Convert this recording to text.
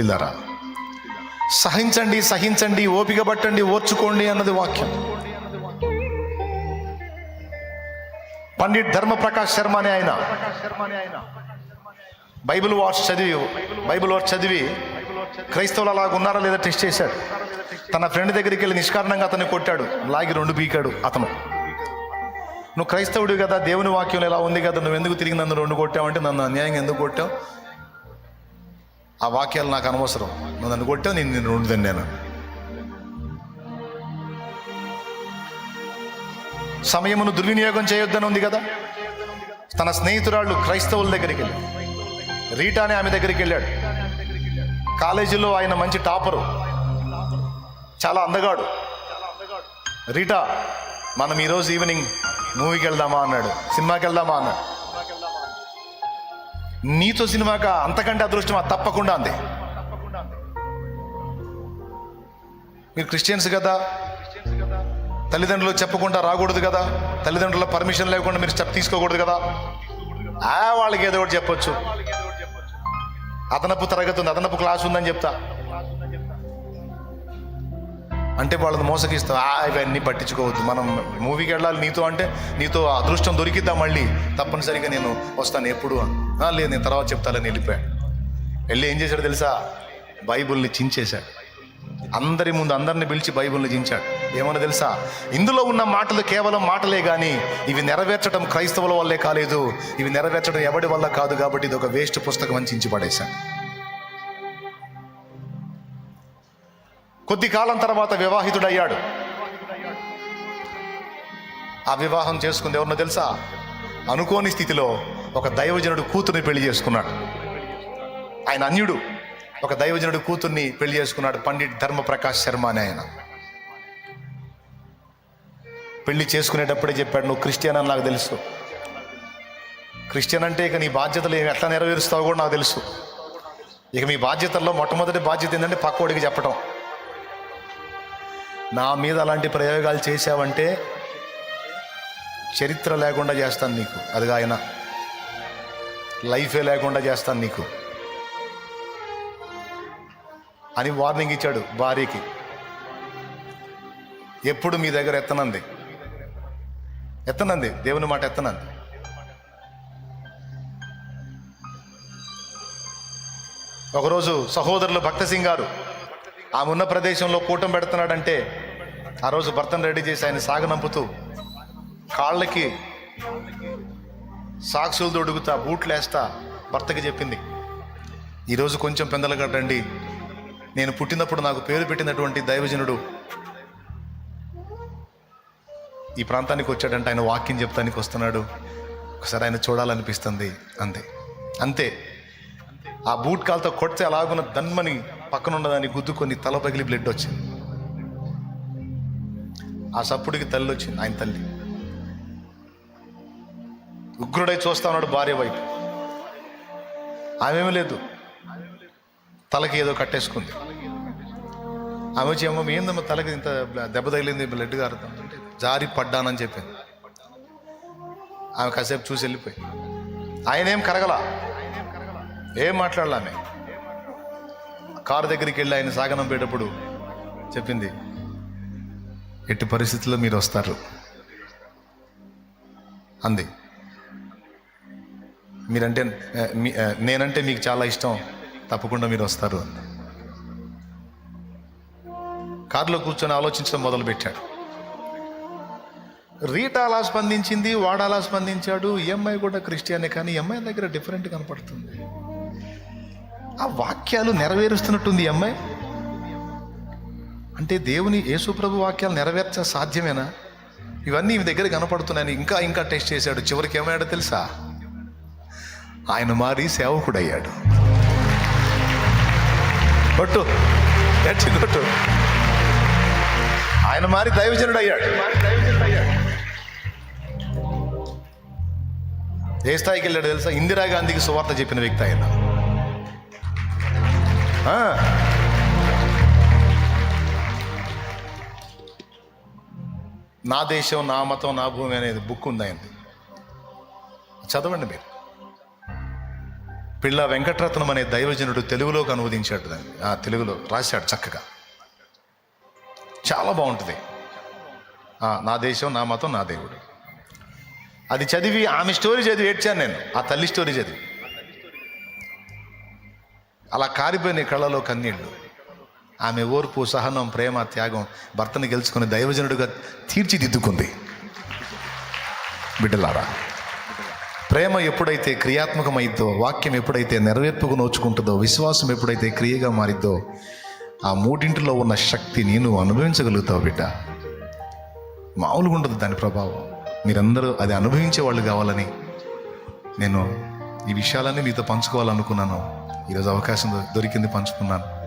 పిల్లరా సహించండి సహించండి ఓపిక పట్టండి ఓర్చుకోండి అన్నది వాక్యం. పండిట్ ధర్మప్రకాష్ శర్మ అని ఆయన బైబిల్ వార్స్ చదివి బైబిల్ వార్స్ చదివి క్రైస్తవులు అలాగ ఉన్నారా లేదా టెస్ట్ చేశాడు. తన ఫ్రెండ్ దగ్గరికి వెళ్ళి నిష్కారణంగా అతన్ని కొట్టాడు లాగి రెండు పీకాడు అతను. నువ్వు క్రైస్తవుడు కదా దేవుని వాక్యం ఎలా ఉంది కదా నువ్వు ఎందుకు తిరిగి నన్ను రెండు కొట్టావంటే నన్ను అన్యాయంగా ఎందుకు కొట్టావు? ఆ వాక్యాలు నాకు అనవసరం. నువ్వు నన్ను కొట్టావు నేను నిన్ను ఉండదండి నేను సమయమును దుర్వినియోగం చేయొద్దని ఉంది కదా? తన స్నేహితురాళ్ళు క్రైస్తవుల దగ్గరికి వెళ్ళి రీటా అనే ఆమె దగ్గరికి వెళ్ళాడు. కాలేజీలో ఆయన మంచి టాపరు. చాలా అందగాడు. రీటా మనం ఈరోజు ఈవినింగ్ మూవీకి వెళ్దామా అన్నాడు. సినిమాకి వెళ్దామా అన్నాడు. నీతో సినిమాక అంతకంటే అదృష్టమా తప్పకుండా అంది. మీరు క్రిస్టియన్స్ కదా? తల్లిదండ్రులు చెప్పకుండా రాకూడదు కదా? తల్లిదండ్రుల పర్మిషన్ లేకుండా మీరు స్టెప్ తీసుకోకూడదు కదా? ఆ వాళ్ళకి ఏదో ఒకటి చెప్పొచ్చు. అదనపు తరగతి ఉంది అదనపు క్లాస్ ఉందని చెప్తా. అంటే వాళ్ళని మోసగిస్తావు ఆ ఇవన్నీ పట్టించుకోవద్దు. మనం మూవీకి వెళ్ళాలి నీతో అంటే నీతో అదృష్టం దొరికిద్దా మళ్ళీ? తప్పనిసరిగా నేను వస్తాను ఎప్పుడు అని. లేదు నేను తర్వాత చెప్తానని వెళ్ళిపోయాడు వెళ్ళి ఏం చేశాడు తెలుసా? బైబుల్ని చించేశాడు. అందరి ముందు అందరిని పిలిచి బైబుల్ని చించాడు. ఏమన్నా తెలుసా? ఇందులో ఉన్న మాటలు కేవలం మాటలే కానీ ఇవి నెరవేర్చడం క్రైస్తవుల వల్లే కాలేదు. ఇవి నెరవేర్చడం ఎవడి వల్ల కాదు కాబట్టి ఇది ఒక వేస్ట్ పుస్తకం అని చించి పడేశాడు. కొద్ది కాలం తర్వాత వివాహితుడయ్యాడు. ఆ వివాహం చేసుకుంది ఎవరినో తెలుసా? అనుకోని స్థితిలో ఒక దైవజనుడు కూతుర్ని పెళ్ళి చేసుకున్నాడు. ఆయన అన్యుడు ఒక దైవజనుడు కూతుర్ని పెళ్ళి చేసుకున్నాడు పండిట్ ధర్మప్రకాష్ శర్మ అని ఆయన. పెళ్ళి చేసుకునేటప్పుడే చెప్పాడు నువ్వు క్రిస్టియన్ అని నాకు తెలుసు. క్రిస్టియన్ అంటే ఇక నీ బాధ్యతలు ఎట్లా నెరవేరుస్తావో కూడా నాకు తెలుసు. ఇక మీ బాధ్యతల్లో మొట్టమొదటి బాధ్యత ఏంటంటే పక్కోడికి చెప్పటం. నా మీద అలాంటి ప్రయోగాలు చేశావంటే చరిత్ర లేకుండా చేస్తాను నీకు. అదిగా ఆయన. లైఫే లేకుండా చేస్తాను నీకు. అని వార్నింగ్ ఇచ్చాడు భార్యకి. ఎప్పుడు మీ దగ్గర ఎత్తనంది? ఎత్తనంది? దేవుని మాట ఎత్తనంది? ఒకరోజు సహోదరులు భక్త సింగ్ గారు ఆమె ఉన్న ప్రదేశంలో కూటం పెడుతున్నాడంటే ఆ రోజు భర్తను రెడీ చేసి ఆయన సాగనంపుతూ కాళ్ళకి సాక్షులు దొడుగుతా బూట్లు వేస్తా భర్తకి చెప్పింది. ఈరోజు కొంచెం పెందలగడ్డండి నేను పుట్టినప్పుడు నాకు పేరు పెట్టినటువంటి దైవజనుడు ఈ ప్రాంతానికి వచ్చాడంటే ఆయన వాక్యం చెప్తానికి వస్తున్నాడు. ఒకసారి ఆయన చూడాలనిపిస్తుంది. అంతే. అంతే. ఆ బూట్ కాల్తో కొడితే అలాగున్న దన్మని పక్కన ఉన్నదాన్ని గుద్దుకొని తల పగిలి బ్లడ్ వచ్చింది. ఆ సప్పుడికి తల్లి వచ్చింది ఆయన తల్లి. ఉగ్రుడై చూస్తా ఉన్నాడు భార్య వైపు. ఆమెమీ లేదు. తలకి ఏదో కట్టేసుకుంది. ఆమె వచ్చి అమ్మ ఏందమ్మా తలకి ఇంత దెబ్బ తగిలింది బ్లడ్ గారుతుందంటే జారి పడ్డానని చెప్పింది. ఆమె కాసేపు చూసి వెళ్ళిపోయి ఆయనేం కరగల? ఏం మాట్లాడాలి ఆమె? కారు దగ్గరికి వెళ్ళి ఆయన సాగనంపేటప్పుడు చెప్పింది ఎట్టి పరిస్థితుల్లో మీరు వస్తారు అంది. మీరంటే నేనంటే మీకు చాలా ఇష్టం తప్పకుండా మీరు వస్తారు అంది. కారులో కూర్చొని ఆలోచించడం మొదలుపెట్టాడు. రీట అలా స్పందించింది వాడు అలా స్పందించాడు ఈ అమ్మాయి కూడా క్రిస్టియనే కానీ ఈ అమ్మాయి దగ్గర డిఫరెంట్ కనపడుతుంది ఆ వాక్యాలు నెరవేరుస్తున్నట్టుంది అమ్మాయి. అంటే దేవుని యేసుప్రభు వాక్యాలు నెరవేర్చ సాధ్యమేనా? ఇవన్నీ మీ దగ్గర కనపడుతున్నాయని ఇంకా ఇంకా టెస్ట్ చేశాడు. చివరికి ఏమయ్యాడో తెలుసా? ఆయన మారి సేవకుడయ్యాడు. కొట్టు. గట్టి కొట్టు. ఆయన మారి దైవజనుడు అయ్యాడు ఏ స్థాయికి వెళ్ళాడు తెలుసా? ఇందిరాగాంధీకి సువార్త చెప్పిన వ్యక్తి ఆయన. నా దేశం నా మతం నా భూమి అనేది బుక్ ఉంది ఆయనది చదవండి మీరు. పిళ్ళ వెంకటరత్నం అనే దైవజనుడు తెలుగులోకి అనువదించాడు దాన్ని. ఆ తెలుగులో రాశాడు చక్కగా. చాలా బాగుంటుంది. నా దేశం నా మతం నా దేవుడు. అది చదివి ఆమె స్టోరీ చదివి ఏడ్చాను నేను. ఆ తల్లి స్టోరీ చదివి. అలా కారిపోయిన కళ్ళలో కన్నీళ్ళు. ఆమె ఓర్పు సహనం ప్రేమ త్యాగం భర్తను గెలుచుకుని దైవజనుడిగా తీర్చిదిద్దుకుంది. బిడ్డలారా ప్రేమ ఎప్పుడైతే క్రియాత్మకమైద్దో వాక్యం ఎప్పుడైతే నెరవేర్పుకు నోచుకుంటుందో విశ్వాసం ఎప్పుడైతే క్రియగా మారిద్దో ఆ మూడింటిలో ఉన్న శక్తి నేను అనుభవించగలుగుతావు బిడ్డ. మామూలుగా ఉండదు దాని ప్రభావం. మీరందరూ అది అనుభవించే వాళ్ళు కావాలని నేను ఈ విషయాలన్నీ మీతో పంచుకోవాలనుకున్నాను. ఈరోజు అవకాశం దొరికింది పంచుకున్నాను.